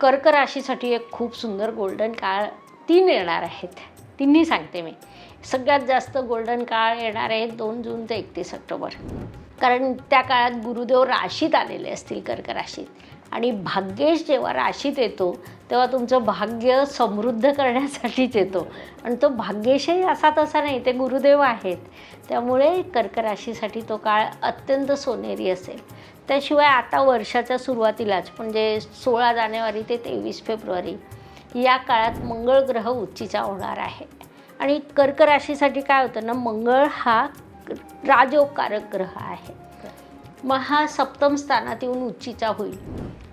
कर्क राशीसाठी एक खूप सुंदर गोल्डन काळ तीन येणार आहेत. तिन्ही सांगते मी. सगळ्यात जास्त गोल्डन काळ येणार आहेत दोन जून ते एकतीस ऑक्टोबर. कारण त्या काळात गुरुदेव राशीत आलेले असतील कर्क राशीत. आणि भाग्येश जेव्हा राशीत येतो तेव्हा तुमचं भाग्य समृद्ध करण्यासाठीच येतो. आणि तो भाग्येशही असा तसा नाही ते गुरुदेव आहेत. त्यामुळे कर्क राशीसाठी तो काळ अत्यंत सोनेरी असेल. त्याशिवाय आता वर्षाच्या सुरुवातीलाच म्हणजे सोळा जानेवारी ते तेवीस फेब्रुवारी या काळात मंगळ ग्रह उच्चीचा होणार आहे. आणि कर्क राशीसाठी काय होतं ना मंगळ हा राजोगकारक ग्रह आहे. मग हा सप्तम स्थानात येऊन उच्चीचा होईल.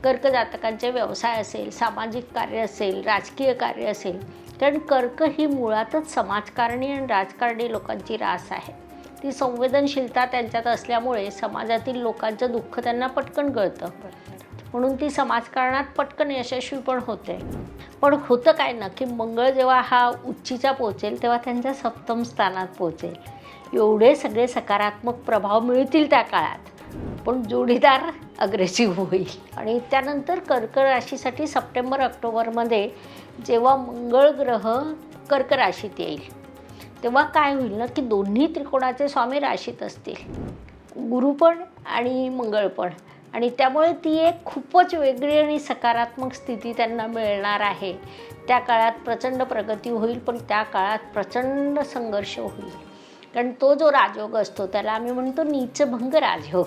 कर्क जातकांचे व्यवसाय असेल सामाजिक कार्य असेल राजकीय कार्य असेल कारण कर्क ही मुळातच समाजकारणी आणि राजकारणी लोकांची रास आहे. ती संवेदनशीलता त्यांच्यात असल्यामुळे समाजातील लोकांचं दुःख त्यांना पटकन कळतं. म्हणून ती समाजकारणात पटकन यशस्वी पण होते. पण होतं काय ना की मंगळ जेव्हा हा उच्चीचा पोचेल तेव्हा त्यांच्या सप्तम स्थानात पोचेल एवढे सगळे सकारात्मक प्रभाव मिळतील त्या काळात. पण जोडीदार अग्रेसिव्ह होईल. आणि त्यानंतर कर्क राशीसाठी सप्टेंबर ऑक्टोबरमध्ये जेव्हा मंगळ ग्रह कर्क राशीत येईल तेव्हा काय होईल ना की दोन्ही त्रिकोणाचे स्वामी राशीत असतील. गुरु पण आणि मंगळ पण. आणि त्यामुळे ती एक खूपच वेगळी आणि सकारात्मक स्थिती त्यांना मिळणार आहे. त्या काळात प्रचंड प्रगती होईल पण त्या काळात प्रचंड संघर्ष होईल. कारण तो जो राजयोग असतो त्याला आम्ही म्हणतो नीचभंग राजयोग.